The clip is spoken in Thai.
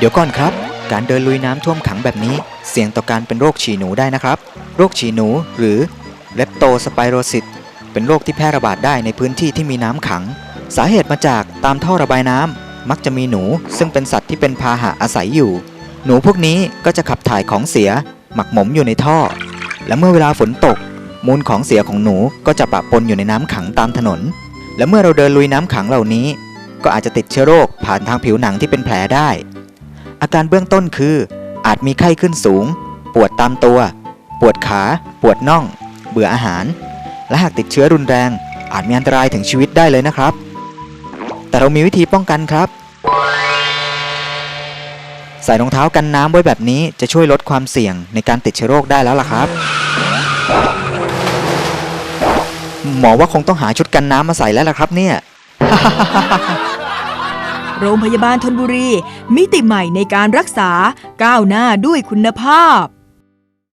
เดี๋ยวก่อนครับ การเดินลุยน้ำท่วมขังแบบนี้ เสี่ยงต่อการเป็นโรคฉี่หนูได้นะครับ โรคฉี่หนูหรือเลปโตสไปโรซิสเป็นโรคที่แพร่ระบาดได้ในพื้นที่ที่มีน้ำขัง สาเหตุมาจากตามท่อระบายน้ำมักจะมีหนู ซึ่งเป็นสัตว์ที่เป็นพาหะอาศัยอยู่ หนูพวกนี้ก็จะขับถ่ายของเสีย หมักหมมอยู่ในท่อ และเมื่อเวลาฝนตก มูลของเสียของหนูก็จะปะปนอยู่ในน้ำขังตามถนน และเมื่อเราเดินลุยน้ำขังเหล่านี้ ก็อาจจะติดเชื้อโรคผ่านทางผิวหนังที่เป็นแผลได้ อาการเบื้องต้นคือ อาจมีไข้ขึ้นสูง ปวดตามตัว ปวดขา ปวดน่อง เบื่ออาหาร และหากติดเชื้อรุนแรง อาจมีอันตรายถึงชีวิตได้เลยนะครับ แต่เรามีวิธีป้องกันครับ ใส่รองเท้ากันน้ำไว้แบบนี้จะช่วยลดความเสี่ยงในการติดเชื้อโรคได้แล้วล่ะครับ หมอว่าคงต้องหาชุดกันน้ำมาใส่แล้วล่ะครับเนี่ย โรงพยาบาลธนบุรี มิติใหม่ในการรักษาก้าวหน้าด้วยคุณภาพ